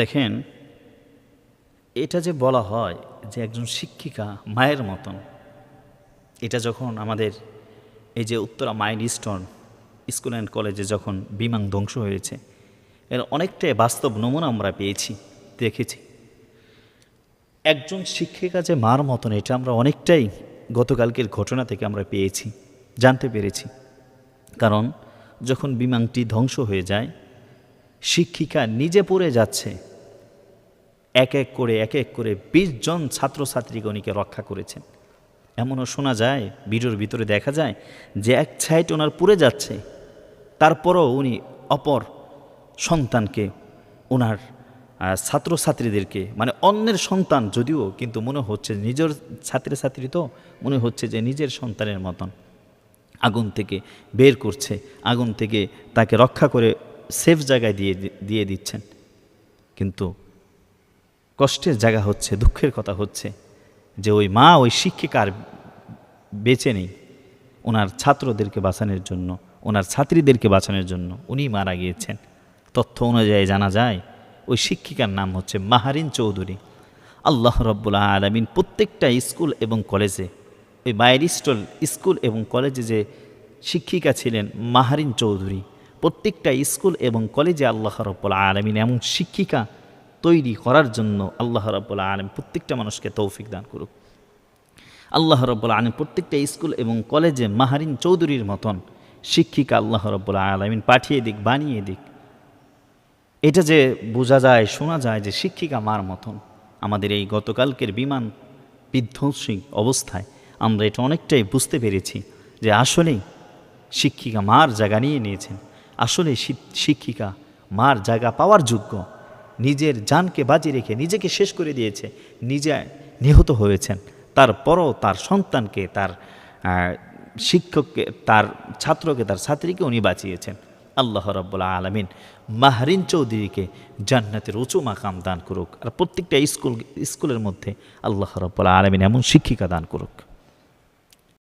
দেখেন, এটা যে বলা হয় যে একজন শিক্ষিকা মায়ের মতন, এটা যখন আমাদের এই যে Uttara milestone school and কলেজে যখন বিমান ধ্বংস হয়েছে, এর অনেকটাই বাস্তব নমুনা আমরা পেয়েছি, দেখেছি। একজন শিক্ষিকা যে মার মতন, এটা আমরা অনেকটাই গতকালকের ঘটনা থেকে আমরা পেয়েছি, জানতে পেরেছি। কারণ যখন বিমানটি ধ্বংস হয়ে যায়, শিক্ষিকা নিজে পড়ে যাচ্ছে এক এক করে, এক এক করে বিশ জন ছাত্রছাত্রীগণীকে রক্ষা করেছেন। এমনও শোনা যায়, ভিডিওর ভিতরে দেখা যায় যে এক ছাইট ওনার পুড়ে যাচ্ছে। তারপরও উনি অপর সন্তানকে, ওনার ছাত্রছাত্রীদেরকে মানে অন্যের সন্তান যদিও, কিন্তু মনে হচ্ছে নিজের ছাত্রছাত্রী তো, মনে হচ্ছে যে নিজের সন্তানের মতন আগুন থেকে বের করছে, আগুন থেকে তাকে রক্ষা করে সেফ জায়গায় দিয়ে দিয়ে দিচ্ছেন। কিন্তু কষ্টের জায়গা হচ্ছে, দুঃখের কথা হচ্ছে যে ওই মা ওই শিক্ষিকার বেঁচে নেই। ওনার ছাত্রদেরকে বাঁচানোর জন্য, ওনার ছাত্রীদেরকে বাঁচানোর জন্য উনি মারা গিয়েছেন। তথ্য অনুযায়ী জানা যায়, ওই শিক্ষিকার নাম হচ্ছে মাহারিন চৌধুরী। আল্লাহ রব্বুল্লাহ আলমিন প্রত্যেকটা স্কুল এবং কলেজে, ওই মায়ের স্টল স্কুল এবং কলেজে যে শিক্ষিকা ছিলেন মাহারিন চৌধুরী, প্রত্যেকটা স্কুল এবং কলেজে আল্লাহ রব্বুল্লাহ আলমিন এমন শিক্ষিকা তৈরি করার জন্য আল্লাহ রব্বুল্লাহ আলম প্রত্যেকটা মানুষকে তৌফিক দান করুক। আল্লাহ রব্বুল আলম প্রত্যেকটা স্কুল এবং কলেজে মাহারিন চৌধুরীর মতন শিক্ষিকা আল্লাহ রব্বুল আলমিন পাঠিয়ে দিক, বানিয়ে দিক। এটা যে বোঝা যায়, শোনা যায় যে শিক্ষিকা মার মতন আমাদের এই গতকালকের বিমান বিধ্বংসী অবস্থায় আমরা এটা অনেকটাই বুঝতে পেরেছি যে আসলেই শিক্ষিকা মার জায়গা নিয়ে নিয়েছেন। আসলে শিক্ষিকা মার জায়গা পাওয়ার যোগ্য। নিজের জানকে বাজি রেখে নিজেকে শেষ করে দিয়েছে। নিজে নিহত হয়েছেন। তারপরও তার সন্তানকে, তার শিক্ষককে, তার ছাত্রকে, তার ছাত্রীকে উনি বাঁচিয়েছেন। আল্লাহ রব্বুল্লাহ আলমিন মাহরিন চৌধুরীকে জান্নাতের উঁচু মাকাম দান করুক। আর প্রত্যেকটা স্কুল, স্কুলের মধ্যে আল্লাহ রব্বুল্লাহ আলমিন এমন শিক্ষিকা দান করুক।